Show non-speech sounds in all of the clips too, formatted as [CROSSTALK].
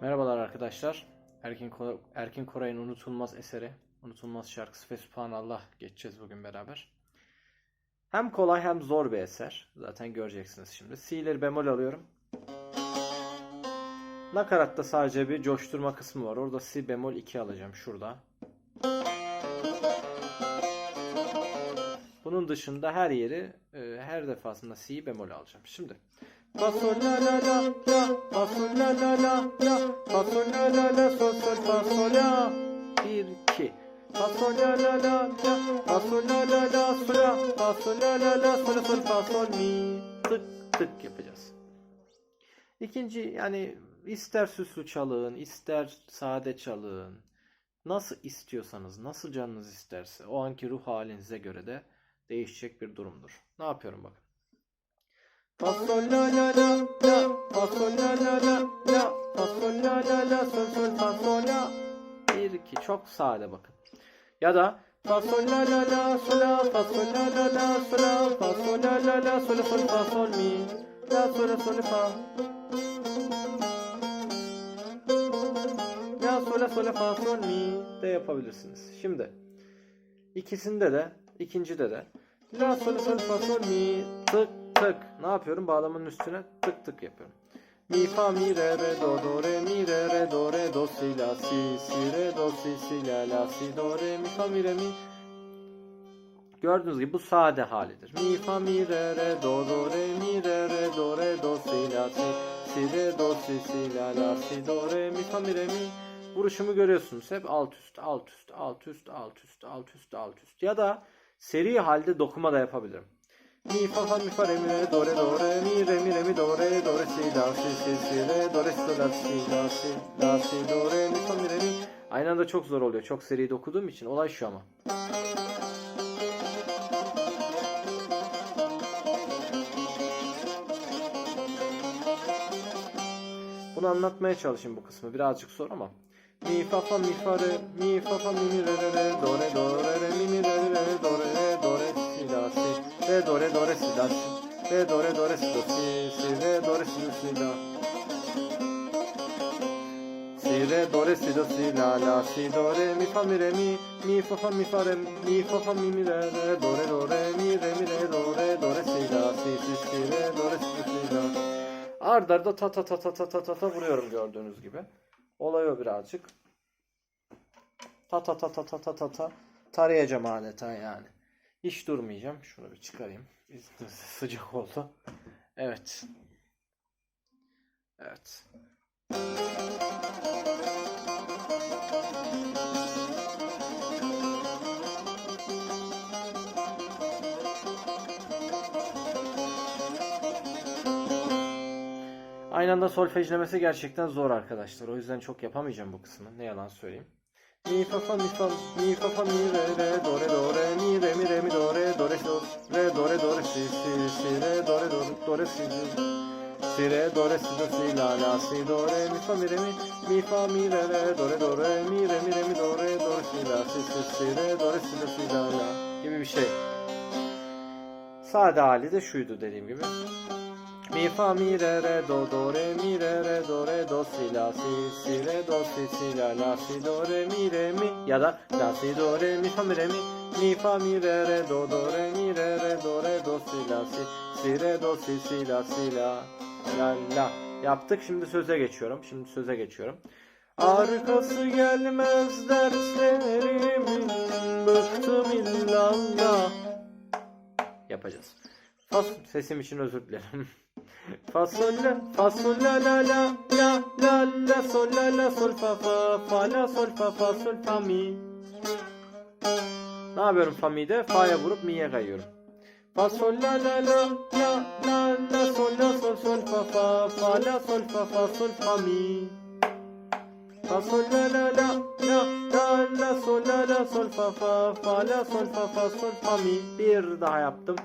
Merhabalar arkadaşlar. Erkin, Ko- Erkin Koray'ın unutulmaz eseri, unutulmaz şarkısı ve Subhanallah geçeceğiz bugün beraber. Hem kolay hem zor bir eser. Zaten göreceksiniz şimdi. Si'leri bemol alıyorum. Nakaratta sadece bir coşturma kısmı var. Orada si bemol 2 alacağım şurada. Bunun dışında her yeri e, her defasında si bemol alacağım. Şimdi Fa sol la la la la fa sol la la la la fa sol la la la sol sol fa sol la 1 2 fa sol la la la la fa sol la la la sol fa sol la la la sol sol fa sol mi tık tık yapacağız. İkinci yani ister süslü çalın, ister sade çalın. Nasıl istiyorsanız, nasıl canınız isterse o anki ruh halinize göre de değişecek bir durumdur. Ne yapıyorum bakın. Fa la la la la la la la la la sol sol fa sol la 1 2 çok sade bakın. Ya da fa sol la la la sol la fa sol la la la sol la fa sol la la la sol sol fa sol mi la sol sol fa La sol sol fa sol mi de yapabilirsiniz. Şimdi ikisinde de ikincide de La sol sol fa sol mi tık tık. Ne yapıyorum? Bağlamanın üstüne tık tık yapıyorum. Mi fa mi re re do do re mi re re do re do si la si si re do si si la la si do re mi fa mi re mi. Gördüğünüz gibi bu sade halidir. Mi fa mi re re do do re mi re re do re do si la si si re do si si la la si do re mi fa mi re mi. Vuruşumu görüyorsunuz. Hep alt üst alt üst alt üst alt üst alt üst alt üst ya da seri halde dokuma da yapabilirim. Mi fa fa mi fa re mi re do re do re mi re mi re mi do re do re si la si si si re do re si do la si la si la si do re mi fa mi re mi. Aynı anda çok zor oluyor. Çok seri okuduğum için olay şu ama. Bunu anlatmaya çalışayım bu kısmı. Birazcık zor ama. Mi fa fa mi fa re mi fa fa mi mi re re re do re do re re mi mi re re re do re re re do re do re si la si re do re do re si do si si re do re si do si la si re do re si do si la la si do re mi fa mi re mi mi fa fa mi fa re mi fa fa mi mi re re do re do re mi re mi re do re do re si la si si si re do re si do si la Ard arda ta ta ta ta ta ta ta ta vuruyorum gördüğünüz gibi. Olay o birazcık. Ta ta ta ta ta ta ta ta tarayacağım adeta yani. Hiç durmayacağım. Şunu bir çıkarayım. Sıcak oldu. Evet. Evet. Aynı anda solfejlemesi gerçekten zor arkadaşlar. O yüzden çok yapamayacağım bu kısmı. Ne yalan söyleyeyim. Mi fa fa mi fa mi fa fa mi re re do re do re mi re mi re mi do re do re do re do re do re si si si re do re do do re si si re do re si do si la la si do re mi fa mi re mi mi fa mi re re do re do re mi re mi re mi do re do re si la si si si re do re si do si la la gibi bir şey. Sade hali de şuydu dediğim gibi. Mi fa mi re re do do re mi re re do re do si la si si re do si si la la si do re mi re mi. Ya da la si do re mi fa mi re mi. Mi fa mi re re do do re mi re re do re do si la si si re do si si la si la la la. Yaptık şimdi söze geçiyorum şimdi söze geçiyorum. Arkası gelmez derslerimin bıktım illallah yapacağız. Fas sesim için özür dilerim. [LAUGHS] Fa sol la fa sol la la la la la la sol la la sol fa fa fa la sol fa fa sol fa mi. Ne yapıyorum fa mi'de? Fa'ya vurup mi'ye kayıyorum. Fa sol la la la la la la sol la sol sol fa fa fa la sol fa fa sol fa mi. Fa sol la la la la la fa fa fa la sol fa fa sol fa mi bir daha yaptım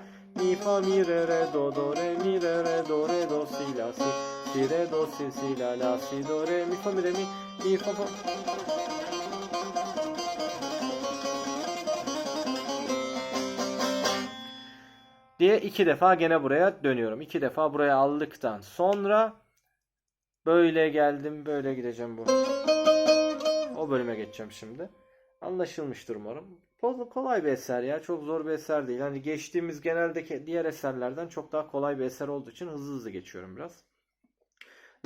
mi fa mi re re do do re mi re re do re do si la si si re do si si la la si do re mi fa mi re mi mi fa fa diye iki defa gene buraya dönüyorum. İki defa buraya aldıktan sonra böyle geldim, böyle gideceğim bu. O bölüme geçeceğim şimdi. Anlaşılmıştır umarım. Kol- Kolay bir eser ya. Çok zor bir eser değil. Hani geçtiğimiz geneldeki diğer eserlerden çok daha kolay bir eser olduğu için hızlı hızlı geçiyorum biraz.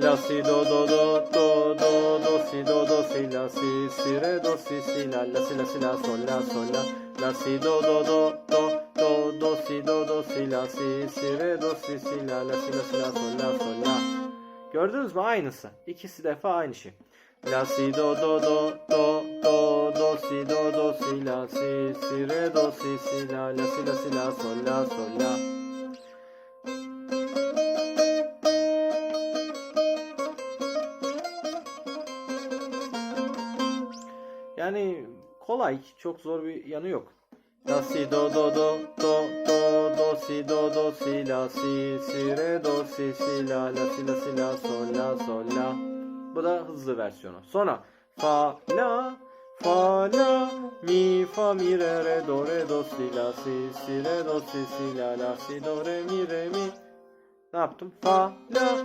La si do do do do do do si do do si la si si re do si si la la si la si la sol la sol la la si do do do do do do si do do si la si si re do si si la la si la si la sol la sol la Gördünüz mü aynısı. İkisi defa aynı şey. La si do do do do do do si do do si la si si re do si si la la si la si la sol la sol la Yani kolay, çok zor bir yanı yok. La si do do do do do do si do do si la si si re do si si la la si la si la sol la sol la. Bu da hızlı versiyonu. Sonra fa la fa la mi fa mi re re do re do si la si si re do si si la la si do re mi re mi. Ne yaptım? Fa la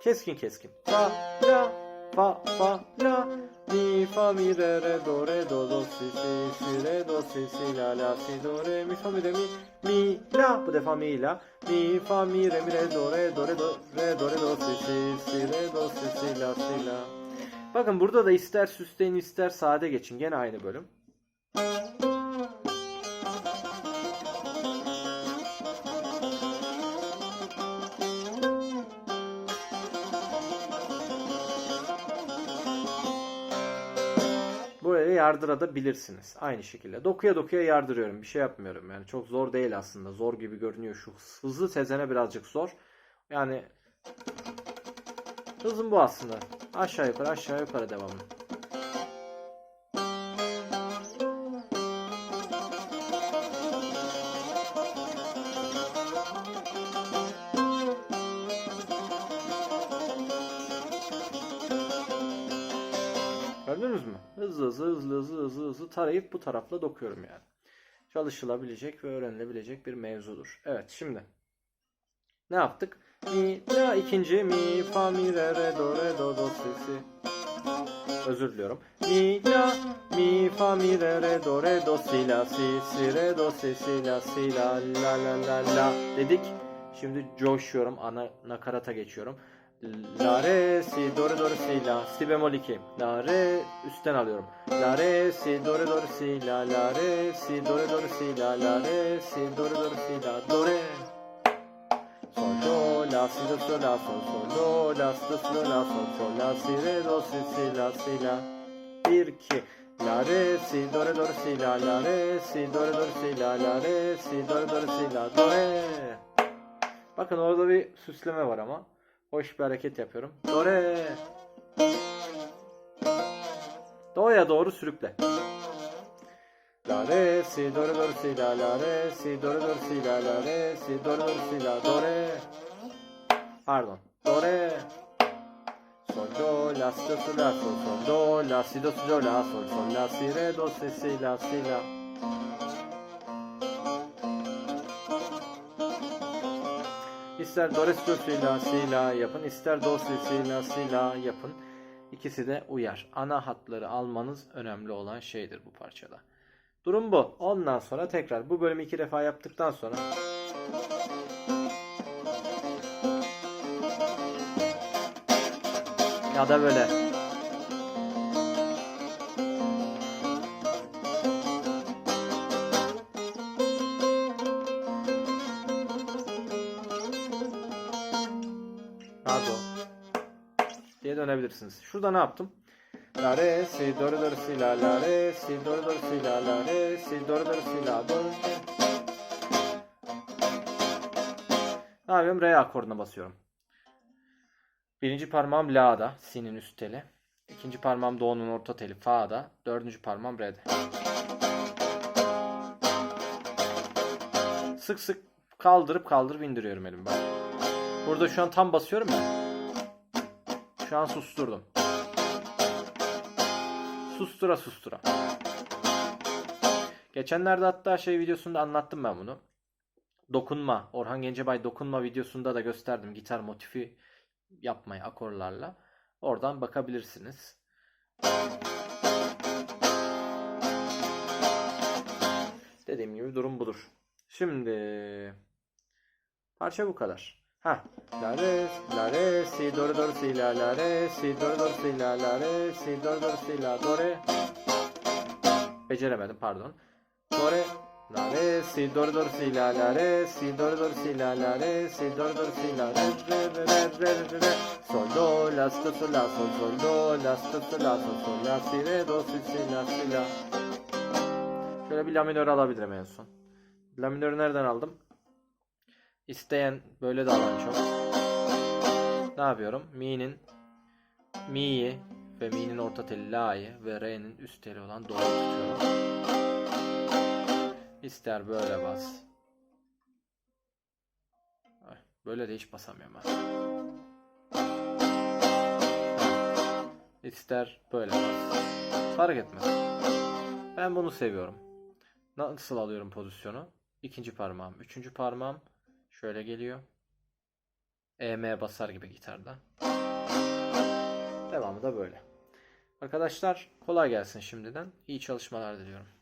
keskin keskin. Fa la fa fa la. Mi fa mi re re do re do do si si si re do si si la la si do re. Mi fa mi re mi mi la. Bu defa mi la. Mi fa mi re mi re do re do re do re do re do si si si re do si si la si la. Bakın burada da ister süsleyin ister sade geçin. Gene aynı bölüm. Yardırabilirsiniz. Aynı şekilde. Dokuya dokuya yardırıyorum. Bir şey yapmıyorum. Yani çok zor değil aslında. Zor gibi görünüyor. Şu hızlı sezene birazcık zor. Yani hızım bu aslında. Aşağı yukarı aşağı yukarı devamlı. Hızlı hızlı hızlı hızlı hızlı hızlı tarayıp bu tarafla dokuyorum yani. Çalışılabilecek ve öğrenilebilecek bir mevzudur. Evet şimdi ne yaptık? Mi, la ikinci mi, fa, mi, re, re, do, re, do, do, si, si. Özür diliyorum. Mi, la, mi, fa, mi, re, re, do, re, do, si, la, si, si, re, do, si, si, la, si, la, la, la, la, la dedik. Şimdi coşuyorum. Ana nakarata geçiyorum. La, re, si, do, re, do, re, si, la, si bemol 2. La, re, üstten alıyorum. La, re, si, do, re, do, re, si, la, la, re, si, do, re, do, re, si, la, la, re, si, do, re, do, re, si, la, do, re. Sol, do, la, si, do, sol, la, sol, sol, do, la, si, do, sol, la, sol, sol, la, si, re, do, si, si, la, si, la. 1, 2. La, re, si, do, re, do, re, si, la, la, re, si, do, re, do, re, si, la, la, re, si, do, re, do, re, si, la, do, re. Bakın orada bir süsleme var ama. Hoş bir hareket yapıyorum. Do, re. Do'ya doğru sürükle. La re si do re do si la la re si do re do si la la re si do re do si la do re Pardon. Do re Sol do la si do sol la sol sol do la si do si do la sol sol la si re do si si la si la İster do re si do si la si la yapın ister do si si la si la yapın. İkisi de uyar. Ana hatları almanız önemli olan şeydir bu parçada. Durum bu. Ondan sonra tekrar bu bölümü iki defa yaptıktan sonra ya da böyle Pardon. diye dönebilirsiniz. Şurada ne yaptım? La re si do re do re si la la re si do re do re si la la re si do re do re si la do. Ne yapıyorum? Re akorduna basıyorum. Birinci parmağım la'da. Si'nin üst teli. İkinci parmağım Do'nun orta teli Fa'da. Dördüncü parmağım Re'de. Sık sık kaldırıp kaldırıp indiriyorum elimi bak. Burada şu an tam basıyorum ya. Şu an susturdum. Sustura sustura. Geçenlerde hatta şey videosunda anlattım ben bunu. Dokunma. Orhan Gencebay dokunma videosunda da gösterdim gitar motifi yapmayı akorlarla. Oradan bakabilirsiniz. Dediğim gibi durum budur. Şimdi parça bu kadar. Ha. La re, la re, si do re do re si la la re, si do re do re si la la re, si do re do re si la do re. Beceremedim pardon. Do re, la re, si do re do re si la la re, si do re do re si la la re, si do re do re si la re re re re re re re sol do la sto sol la sol sol do la sto sol la sol sol la si re do si si la si la. Şöyle bir la minör alabilirim en son. La minörü nereden aldım? İsteyen böyle de alan çok. Ne yapıyorum? Mi'nin Mi'yi ve Mi'nin orta teli La'yı ve Re'nin üst teli olan Do'yu tutuyorum. İster böyle bas. Böyle de hiç basamıyorum ben. İster böyle bas. Fark etmez. Ben bunu seviyorum. Nasıl alıyorum pozisyonu? İkinci parmağım, üçüncü parmağım şöyle geliyor. EM basar gibi gitarda. Devamı da böyle. Arkadaşlar kolay gelsin şimdiden. İyi çalışmalar diliyorum.